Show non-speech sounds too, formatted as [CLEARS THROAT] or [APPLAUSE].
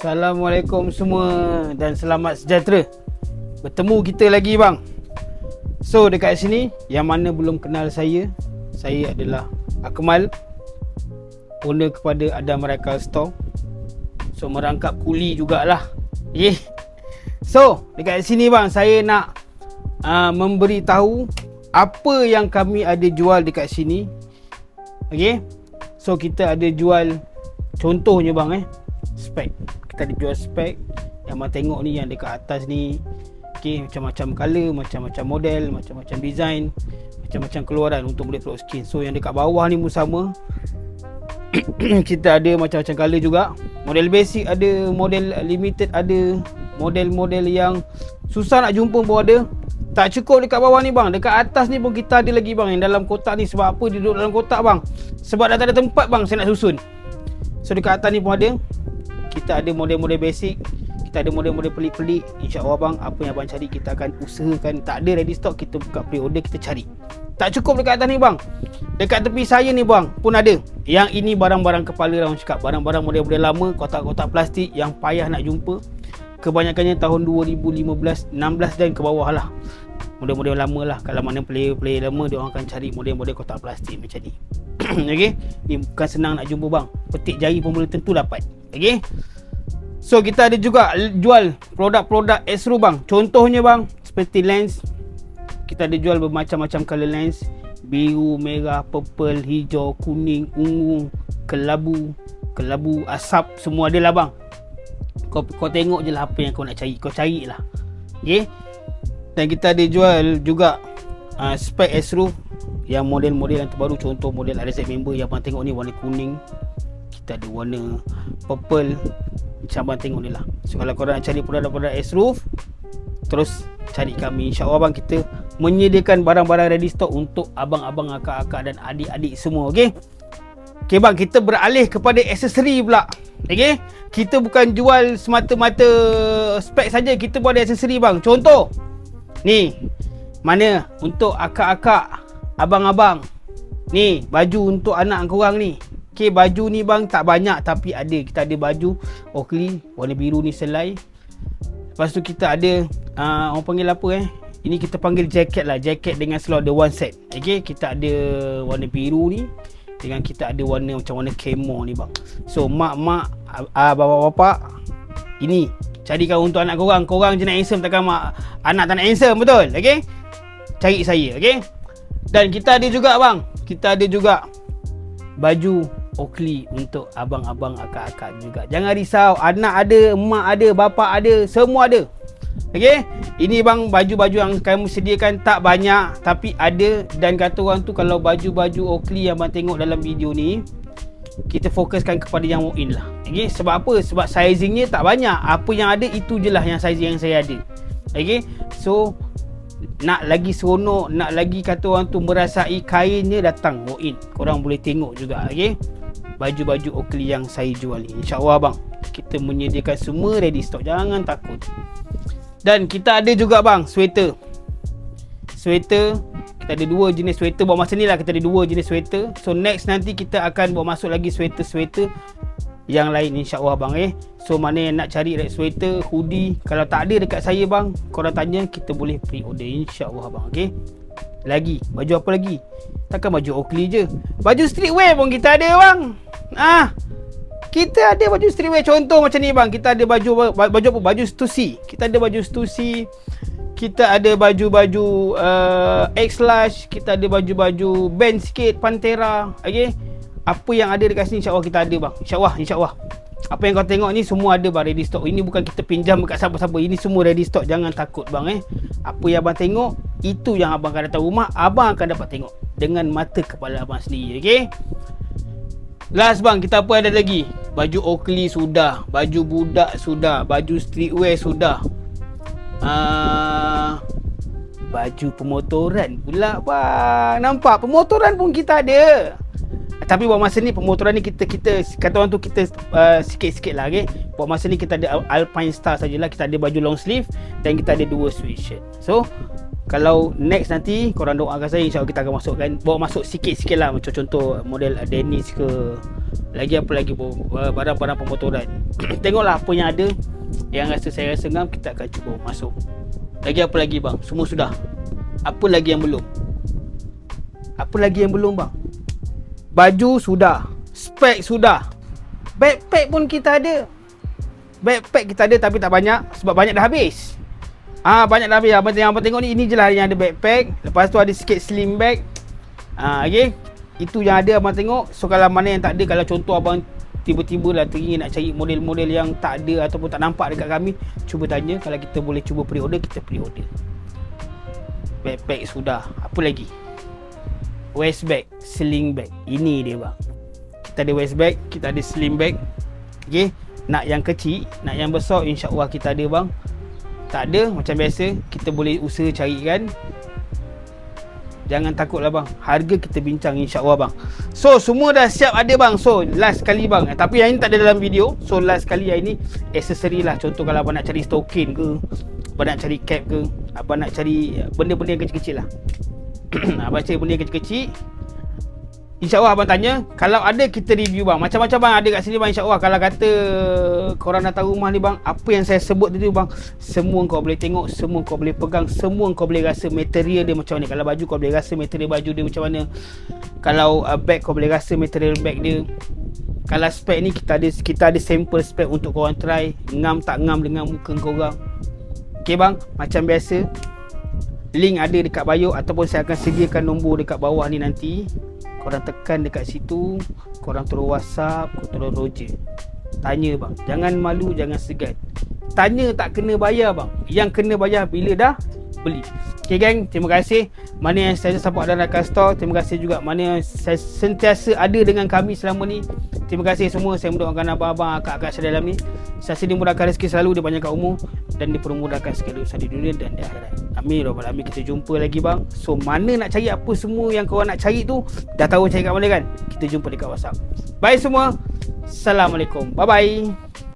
Assalamualaikum semua dan selamat sejahtera. Bertemu kita lagi bang. So dekat sini yang mana belum kenal saya, saya adalah Akmal owner kepada Adam Radical Store. So merangkap kuli jugalah. Yeah. So dekat sini bang saya nak uh, memberitahu apa yang kami ada jual dekat sini. Okay. So kita ada jual contohnya bang eh spek. Kita ada jual spek. Yang abang tengok ni yang dekat atas ni okay, macam-macam color macam-macam model macam-macam design macam-macam keluaran untuk boleh produk skin. So yang dekat bawah ni pun sama. [CLEARS THROAT] Kita ada macam-macam color juga. Model basic ada model limited ada model-model yang susah nak jumpa pun ada. Tak cukup dekat bawah ni bang. Dekat atas ni pun kita ada lagi bang Yang dalam kotak ni. Sebab apa? Duduk dalam kotak bang. Sebab dah tak ada tempat bang Saya nak susun. So dekat atas ni pun ada kita ada model-model basic kita ada model-model pelik-pelik. insyaAllah bang apa yang abang cari kita akan usahakan. Tak ada ready stock kita buka pre-order kita cari. Tak cukup dekat atas ni bang. Dekat tepi saya ni bang pun ada. Yang ini barang-barang kepala orang cakap. Barang-barang model-model lama kotak-kotak plastik yang payah nak jumpa. Kebanyakannya tahun 2015 16 dan ke bawah lah. Model-model lama lah. Kalau mana player-player lama dia orang akan cari model-model kotak plastik macam ni. [CLEARS THROAT] Okey ni bukan senang nak jumpa bang. Petik jari pun boleh tentu dapat okey so kita ada juga jual produk-produk Esru bang contohnya bang seperti lens kita ada jual bermacam-macam color lens biru, merah, purple, hijau, kuning, ungu, kelabu, kelabu, asap semua ada lah bang. Kau kau tengok je lah apa yang kau nak cari. Kau cari lah. Okay. Dan kita ada jual juga uh, spek Esru yang model-model yang terbaru contoh model RZ member yang abang tengok ni warna kuning kita ada warna purple. Macam abang tengok ni lah. So kalau korang nak cari produk-produk S-Roof terus cari kami. insyaAllah abang kita menyediakan barang-barang ready stock untuk abang-abang akak-akak dan adik-adik semua ok ok bang kita beralih kepada aksesori pula. Ok kita bukan jual semata-mata spek saja. Kita buat aksesori bang. Contoh. Ni mana untuk akak-akak Abang-abang. Ni baju untuk anak korang ni Okay baju ni bang tak banyak tapi ada. Kita ada baju Oakley warna biru ni selai. Lepas tu kita ada uh, Orang panggil apa eh? Ini kita panggil jacket lah Jacket dengan seluar ada one set. Okay kita ada warna biru ni Dengan kita ada warna macam warna camo ni bang. So mak-mak uh, Bapak-bapak Ini Carikan untuk anak korang. Korang je nak handsome takkan mak Anak tak nak handsome betul? Okay Cari saya okay dan kita ada juga bang. Kita ada juga Baju Oakley Untuk abang-abang akak-akak juga. Jangan risau Anak ada Emak ada Bapa ada Semua ada. Okay Ini bang baju-baju yang kami sediakan Tak banyak Tapi ada. Dan kata orang tu Kalau baju-baju Oakley yang bang tengok dalam video ni kita fokuskan kepada yang walk-in lah. Okay? Sebab apa? Sebab sizingnya tak banyak. Apa yang ada itu je lah yang sizing yang saya ada. Okay So nak lagi seronok nak lagi kata orang tu merasai kainnya datang walk in korang boleh tengok juga okey baju-baju Oakley yang saya jual ni insyaallah bang kita menyediakan semua ready stock. Jangan takut. Dan kita ada juga bang sweater. Sweater kita ada dua jenis sweater buat masa ni lah. Kita ada dua jenis sweater. So next nanti kita akan buat masuk lagi sweater-sweater yang lain insyaAllah bang eh. So mana yang nak cari red sweater, hoodie Kalau tak ada dekat saya bang Korang tanya kita boleh pre-order insyaAllah bang okay Lagi, baju apa lagi? Takkan baju Oakley je. Baju streetwear pun kita ada bang Ah, Kita ada baju streetwear. Contoh macam ni bang. Kita ada baju baju apa? Baju Stussy Kita ada baju Stussy kita ada baju-baju uh, X-Large. Kita ada baju-baju band sikit Pantera. Okay? Apa yang ada dekat sini insyaAllah kita ada bang. InsyaAllah InsyaAllah. Apa yang kau tengok ni semua ada bang ready stock. Ini bukan kita pinjam dekat siapa-siapa. Ini semua ready stock. Jangan takut bang eh. Apa yang abang tengok Itu yang abang akan datang rumah Abang akan dapat tengok Dengan mata kepala abang sendiri Okay Last bang kita apa ada lagi? Baju Oakley sudah Baju budak sudah Baju streetwear sudah. Uh, Baju pemotoran pula bang. Nampak pemotoran pun kita ada. Tapi buat masa ni pemotoran ni kita kita kata orang tu kita uh, sikit-sikit lah okay? buat masa ni kita ada Alpine Star sajalah. Kita ada baju long sleeve dan kita ada dua sweatshirt. So kalau next nanti korang doakan saya insyaAllah kita akan masukkan bawa masuk sikit-sikit lah macam contoh model Dennis ke Lagi apa lagi uh, barang-barang pemotoran. [CLEARS THROAT] Tengoklah apa yang ada yang rasa saya rasa ngam kita akan cuba masuk. Lagi apa lagi bang? Semua sudah. Apa lagi yang belum? Apa lagi yang belum bang? Baju sudah. Spek sudah. Backpack pun kita ada. Backpack kita ada tapi tak banyak sebab banyak dah habis. Ah banyak dah habis. Abang tengok, abang tengok ni ini je lah yang ada backpack. Lepas tu ada sikit slim bag. Ah okey. Itu yang ada abang tengok. So kalau mana yang tak ada kalau contoh abang tiba-tiba lah teringin nak cari model-model yang tak ada ataupun tak nampak dekat kami, cuba tanya kalau kita boleh cuba pre-order, kita pre-order. Backpack sudah. Apa lagi? Waist bag, sling bag. Ini dia bang. Kita ada waist bag, kita ada sling bag. Okey. Nak yang kecil, nak yang besar insya-Allah kita ada bang. Tak ada macam biasa, kita boleh usaha carikan Jangan takut lah bang. Harga kita bincang insyaAllah bang. So semua dah siap ada bang. So last kali bang. Tapi yang ini tak ada dalam video. So last kali yang ini Accessory lah. Contoh kalau abang nak cari stokin ke Abang nak cari cap ke Abang nak cari Benda-benda yang kecil-kecil lah. [CLEARS THROAT] Abang cari benda yang kecil-kecil InsyaAllah abang tanya Kalau ada kita review bang. Macam-macam bang ada kat sini bang InsyaAllah. Kalau kata Korang datang rumah ni bang Apa yang saya sebut tadi bang Semua kau boleh tengok Semua kau boleh pegang Semua kau boleh rasa Material dia macam mana. Kalau baju kau boleh rasa Material baju dia macam mana. Kalau uh, bag kau boleh rasa Material bag dia. Kalau spek ni kita ada Kita ada sample spek Untuk korang try. Ngam tak ngam dengan muka korang Okay bang Macam biasa Link ada dekat bio Ataupun saya akan sediakan nombor dekat bawah ni nanti Korang tekan dekat situ Korang terus whatsapp Korang terus roger. Tanya bang. Jangan malu Jangan segan. Tanya tak kena bayar bang. Yang kena bayar bila dah beli. Okay gang Terima kasih. Mana yang saya support rakan store Terima kasih juga. Mana yang sentiasa ada dengan kami selama ni Terima kasih semua. Saya mendoakan abang-abang Akak-akak saya dalam ni. Saya dimudahkan rezeki selalu Dia banyakkan umur. Dan dipermudahkan segala usaha di dunia Dan di akhirat. Amin. Rabbal Amin Kita jumpa lagi bang. So mana nak cari apa semua Yang korang nak cari tu Dah tahu cari kat mana kan? Kita jumpa dekat whatsapp. Bye semua. Assalamualaikum. Bye bye